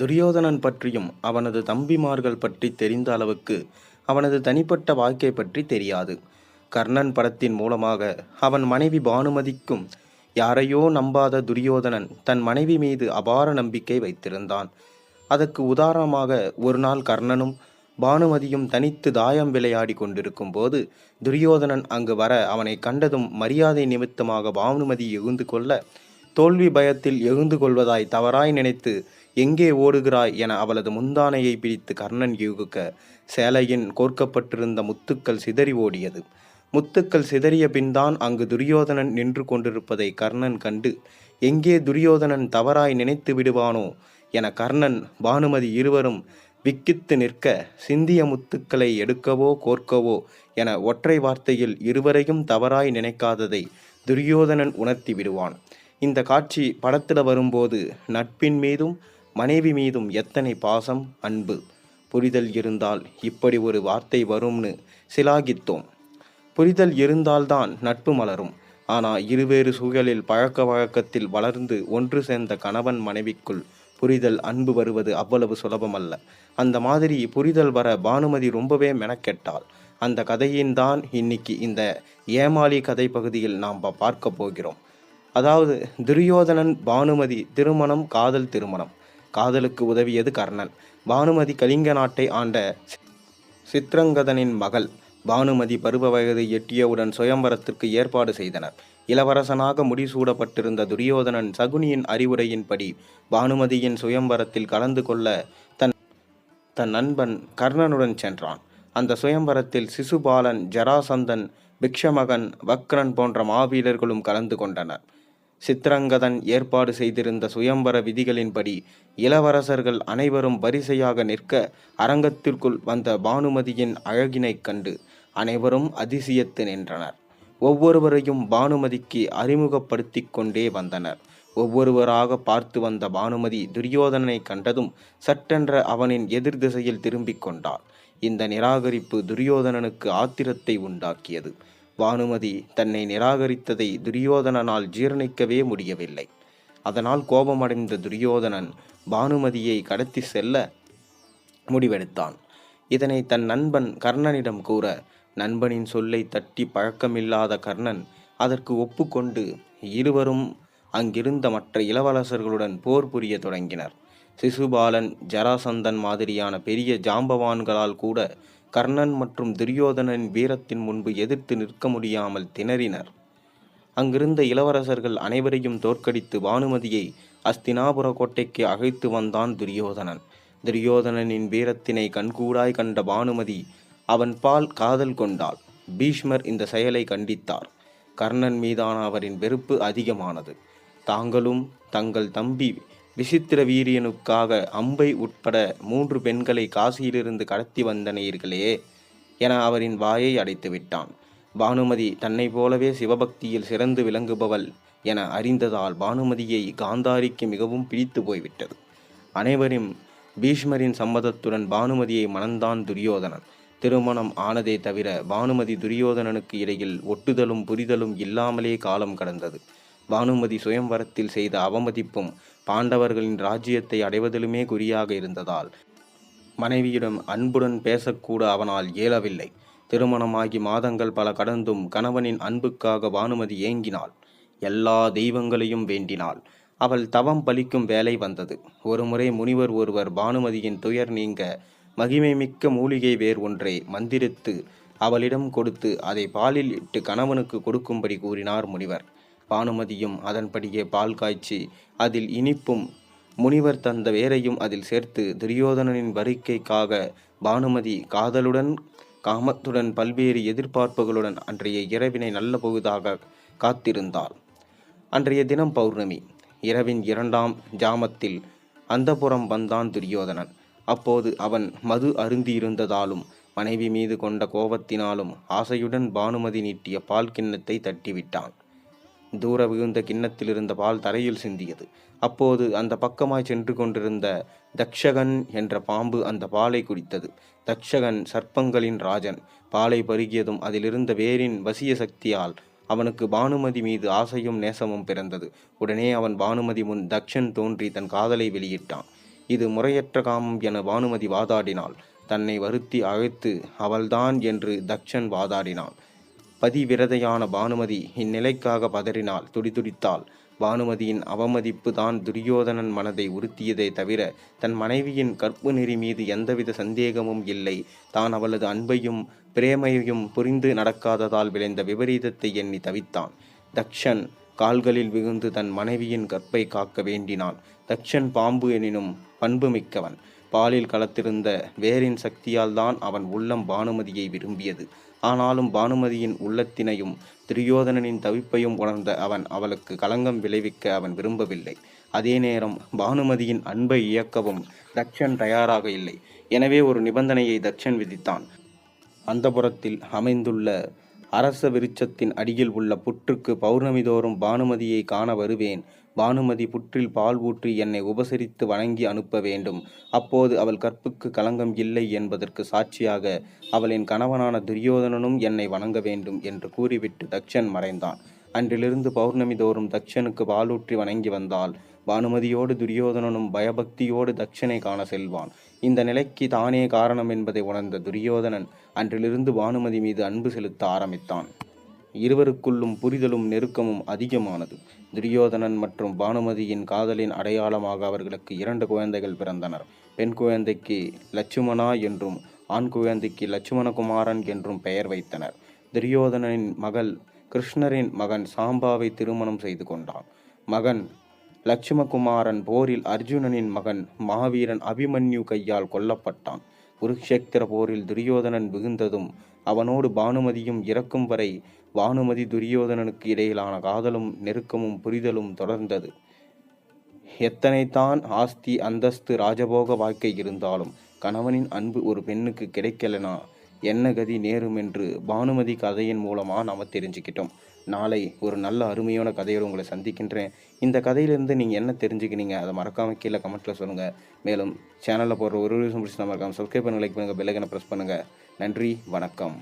துரியோதனன் பற்றியும் அவனது தம்பிமார்கள் பற்றி தெரிந்த அளவுக்கு அவனது தனிப்பட்ட வாழ்க்கை பற்றி தெரியாது. கர்ணன் படத்தின் மூலமாக அவன் மனைவி பானுமதிக்கும் யாரையோ நம்பாத துரியோதனன் தன் மனைவி மீது அபார நம்பிக்கை வைத்திருந்தான். அதற்கு உதாரணமாக ஒரு நாள் கர்ணனும் பானுமதியும் தனித்து தாயம் விளையாடி கொண்டிருக்கும் போது துரியோதனன் அங்கு வர அவனை கண்டதும் மரியாதை நிமித்தமாக பானுமதி எகுந்து கொள்ள தோல்வி பயத்தில் எகுந்து கொள்வதாய் தவறாய் நினைத்து எங்கே ஓடுகிறாய் என அவளது முந்தானையை பிடித்து கர்ணன் யூகுக்க சேலையின் கோர்க்கப்பட்டிருந்த முத்துக்கள் சிதறி ஓடியது. முத்துக்கள் சிதறிய பின்தான் அங்கு துரியோதனன் நின்று கொண்டிருப்பதை கர்ணன் கண்டு எங்கே துரியோதனன் தவறாய் நினைத்து விடுவானோ? என கர்ணன் பானுமதி இருவரும் விக்கித்து நிற்க சிந்திய முத்துக்களை எடுக்கவோ கோர்க்கவோ? என ஒற்றை வார்த்தையில் இருவரையும் தவறாய் நினைக்காததை துரியோதனன் உணர்த்தி விடுவான். இந்த காட்சி படத்தில் வரும்போது நட்பின் மீதும் மனைவி மீதும் எத்தனை பாசம் அன்பு புரிதல் இருந்தால் இப்படி ஒரு வார்த்தை வரும்னு சிலாகித்தோம். புரிதல் இருந்தால்தான் நட்பு மலரும். ஆனால் இருவேறு சூழலில் பழக்க வழக்கத்தில் வளர்ந்து ஒன்று சேர்ந்த கணவன் மனைவிக்குள் புரிதல் அன்பு வருவது அவ்வளவு சுலபமல்ல. அந்த மாதிரி புரிதல் வர பானுமதி ரொம்பவே மெனக்கெட்டாள். அந்த கதையின் தான் இன்னைக்கு இந்த ஏமாளி கதை பகுதியில் நாம் பார்க்க போகிறோம். அதாவது துரியோதனன் பானுமதி திருமணம் காதல் திருமணம். காதலுக்கு உதவியது கர்ணன். பானுமதி கலிங்க நாட்டை ஆண்ட சித்ரங்கதனின் மகள் பானுமதி பருவ வயது எட்டியவுடன் சுயம்பரத்திற்கு ஏற்பாடு செய்தனர். இளவரசனாக முடிசூடப்பட்டிருந்த துரியோதனன் சகுனியின் அறிவுரையின்படி பானுமதியின் சுயம்பரத்தில் கலந்து கொள்ள தன் தன் நண்பன் கர்ணனுடன் சென்றான். அந்த சுயம்பரத்தில் சிசுபாலன் ஜராசந்தன் பிக்ஷமகன் வக்ரன் போன்ற மாவீரர்களும் கலந்து கொண்டனர். சித்ரங்கதன் ஏற்பாடு செய்திருந்த சுயம்பர விதிகளின்படி இளவரசர்கள் அனைவரும் வரிசையாக நிற்க அரங்கத்திற்குள் வந்த பானுமதியின் அழகினைக் கண்டு அனைவரும் அதிசயத்து நின்றனர். ஒவ்வொருவரையும் பானுமதிக்கு அறிமுகப்படுத்திக் கொண்டே வந்தனர். ஒவ்வொருவராக பார்த்து வந்த பானுமதி துரியோதனனை கண்டதும் சட்டென்ற அவனின் எதிர் திசையில் திரும்பிக் கொண்டாள். இந்த நிராகரிப்பு துரியோதனனுக்கு ஆத்திரத்தை உண்டாக்கியது. பானுமதி தன்னை நிராகரித்ததை துரியோதனனால் ஜீரணிக்கவே முடியவில்லை. அதனால் கோபமடைந்த துரியோதனன் பானுமதியை கடத்தி செல்ல முடிவெடுத்தான். இதனை தன் நண்பன் கர்ணனிடம் கூற நண்பனின் சொல்லை தட்டி பழக்கமில்லாத கர்ணன் அதற்கு ஒப்புக்கொண்டு இருவரும் அங்கிருந்த மற்ற இளவரசர்களுடன் போர் புரிய தொடங்கினர். சிசுபாலன் ஜராசந்தன் மாதிரியான பெரிய ஜாம்பவான்களால் கூட கர்ணன் மற்றும் துரியோதனன் வீரத்தின் முன்பு எதிர்த்து நிற்க முடியாமல் திணறினர். அங்கிருந்த இளவரசர்கள் அனைவரையும் தோற்கடித்து பானுமதியை அஸ்தினாபுர கோட்டைக்கு அழைத்து வந்தான் துரியோதனன். துரியோதனனின் வீரத்தினை கண்கூடாய் கண்ட பானுமதி அவன் பால் காதல் கொண்டாள். பீஷ்மர் இந்த செயலை கண்டித்தார். கர்ணன் மீதான அவரின் வெறுப்பு அதிகமானது. தாங்களும் தங்கள் தம்பி விசித்திர வீரியனுக்காக அம்பை உட்பட மூன்று பெண்களை காசியிலிருந்து கடத்தி வந்தனீர்களே என அவரின் வாயை அடைத்து விட்டான். பானுமதி தன்னை போலவே சிவபக்தியில் சிறந்து விளங்குபவள் என அறிந்ததால் பானுமதியை காந்தாரிக்கு மிகவும் பிடித்து போய்விட்டது. அனைவரும் பீஷ்மரின் சம்மதத்துடன் பானுமதியை மணந்தான் துரியோதனன். திருமணம் ஆனதே தவிர பானுமதி துரியோதனனுக்கு இடையில் ஒட்டுதலும் புரிதலும் இல்லாமலே காலம் கடந்தது. பானுமதி சுயம்வரத்தில் செய்த அவமதிப்பும் பாண்டவர்களின் ராஜ்யத்தை அடைவதிலுமே குறியாக இருந்ததால் மனைவியிடம் அன்புடன் பேசக்கூட அவனால் இயலவில்லை. திருமணமாகி மாதங்கள் பல கடந்தும் கணவனின் அன்புக்காக பானுமதி ஏங்கினாள். எல்லா தெய்வங்களையும் வேண்டினாள். அவள் தவம் பலிக்கும் வேலை வந்தது. ஒருமுறை முனிவர் ஒருவர் பானுமதியின் துயர் நீங்க மகிமை மிக்க மூலிகை வேர் ஒன்றை மந்திரித்து அவளிடம் கொடுத்து அதை பாலில் இட்டு கணவனுக்கு கொடுக்கும்படி கூறினார் முனிவர். பானுமதியும் அதன்படியே பால் காய்ச்சி அதில் இனிப்பும் முனிவர் தந்த வேரையும் அதில் சேர்த்து துரியோதனனின் வருகைக்காக பானுமதி காதலுடன் காமத்துடன் பல்வேறு எதிர்பார்ப்புகளுடன் அன்றைய இரவினை நல்ல பொழுதாக காத்திருந்தாள். அன்றைய தினம் பௌர்ணமி. இரவின் இரண்டாம் ஜாமத்தில் அந்தபுரம் வந்தான் துரியோதனன். அப்போது அவன் மது அருந்தியிருந்ததாலும் மனைவி மீது கொண்ட கோபத்தினாலும் ஆசையுடன் பானுமதி நீட்டிய பால் கிண்ணத்தை தட்டிவிட்டான். தூர விழுந்த கிண்ணத்தில் இருந்த பால் தரையில் சிந்தியது. அப்போது அந்த பக்கமாய் சென்று கொண்டிருந்த தக்ஷகன் என்ற பாம்பு அந்த பாலை குடித்தது. தக்ஷகன் சர்ப்பங்களின் ராஜன். பாலை பருகியதும் அதிலிருந்த வேரின் வசிய சக்தியால் அவனுக்கு பானுமதி மீது ஆசையும் நேசமும் பிறந்தது. உடனே அவன் பானுமதி முன் தக்ஷன் தோன்றி தன் காதலை வெளியிட்டான். இது முறையற்ற காமம் என பானுமதி வாதாடினாள். தன்னை வருத்தி அழைத்து அவள்தான் என்று தக்ஷன் வாதாடினான். பதிவிரதையான பானுமதி இந்நிலைக்காக பதறினாள் துடிதுடித்தாள். பானுமதியின் அவமதிப்பு தான் துரியோதனன் மனதை உறுத்தியதே தவிர தன் மனைவியின் கற்பு நெறி மீது எந்தவித சந்தேகமும் இல்லை. தான் அவளது அன்பையும் பிரேமையையும் புரிந்து நடக்காததால் விளைந்த விபரீதத்தை எண்ணி தவித்தான். தக்ஷன் கால்களில் விழுந்து தன் மனைவியின் கற்பை காக்க வேண்டினான். தக்ஷன் பாம்பு எனினும் பண்பு மிக்கவன் பாலில் கலத்திருந்த வேரின் சக்தியால் தான் அவன் உள்ளம் பானுமதியை விரும்பியது. ஆனாலும் பானுமதியின் உள்ளத்தினையும் துரியோதனனின் தவிப்பையும் உணர்ந்த அவன் அவளுக்கு களங்கம் விளைவிக்க அவன் விரும்பவில்லை. அதே நேரம் பானுமதியின் அன்பை இயக்கவும் தக்ஷன் தயாராக இல்லை. எனவே ஒரு நிபந்தனையை தக்ஷன் விதித்தான். அந்தபுரத்தில் அமைந்துள்ள அரச விருட்சத்தின் அடியில் உள்ள புற்றுக்கு பௌர்ணமி தோறும் பானுமதியை காண வருவேன். பானுமதி புற்றில் பால் ஊற்றி என்னை உபசரித்து வணங்கி அனுப்ப வேண்டும். அப்போது அவள் கற்புக்கு களங்கம் இல்லை என்பதற்கு சாட்சியாக அவளின் கணவனான துரியோதனனும் என்னை வணங்க வேண்டும் என்று கூறிவிட்டு தக்ஷன் மறைந்தான். அன்றிலிருந்து பௌர்ணமி தோறும் தக்ஷனுக்கு பாலூற்றி வணங்கி வந்தால் பானுமதியோடு துரியோதனனும் பயபக்தியோடு தக்ஷனை காண செல்வான். இந்த நிலைக்கு தானே காரணம் என்பதை உணர்ந்த துரியோதனன் அன்றிலிருந்து பானுமதி மீது அன்பு செலுத்த ஆரம்பித்தான். இருவருக்குள்ளும் புரிதலும் நெருக்கமும் அதிகமானது. துரியோதனன் மற்றும் பானுமதியின் காதலின் அடையாளமாக அவர்களுக்கு இரண்டு குழந்தைகள் பிறந்தனர். பெண் குழந்தைக்கு லட்சுமணா என்றும் ஆண் குழந்தைக்கு லட்சுமணகுமாரன் என்றும் பெயர் வைத்தனர். துரியோதனனின் மகள் கிருஷ்ணரின் மகன் சாம்பாவை திருமணம் செய்து கொண்டான். மகன் லட்சுமகுமாரன் போரில் அர்ஜுனனின் மகன் மகாவீரன் அபிமன்யு கையால் கொல்லப்பட்டான். குருக்ஷேத்திர போரில் துரியோதனன் மிகுந்ததும் அவனோடு பானுமதியும் இறக்கும் வரை பானுமதி துரியோதனனுக்கு இடையிலான காதலும் நெருக்கமும் புரிதலும் தொடர்ந்தது. எத்தனைத்தான் ஆஸ்தி அந்தஸ்து ராஜபோக வாழ்க்கை இருந்தாலும் கணவனின் அன்பு ஒரு பெண்ணுக்கு கிடைக்கலனா என்ன கதி நேரும் என்று பானுமதி கதையின் மூலமாக நாம் தெரிஞ்சுக்கிட்டோம். நாளை ஒரு நல்ல அருமையான கதையோடு உங்களை சந்திக்கின்றேன். இந்த கதையிலேருந்து நீங்கள் என்ன தெரிஞ்சுக்கினீங்க அதை மறக்காமல் கீழே கமெண்ட்டில் சொல்லுங்கள் மேலும் சேனலில் போடுற ஒரு நிமிஷம் பிடிச்சி நம்ம மறக்காமல் சப்ஸ்கிரைப் பண்ணி லைக் பண்ணுங்கள் பெல்லைக்கனை ப்ரெஸ் பண்ணுங்கள் நன்றி வணக்கம்.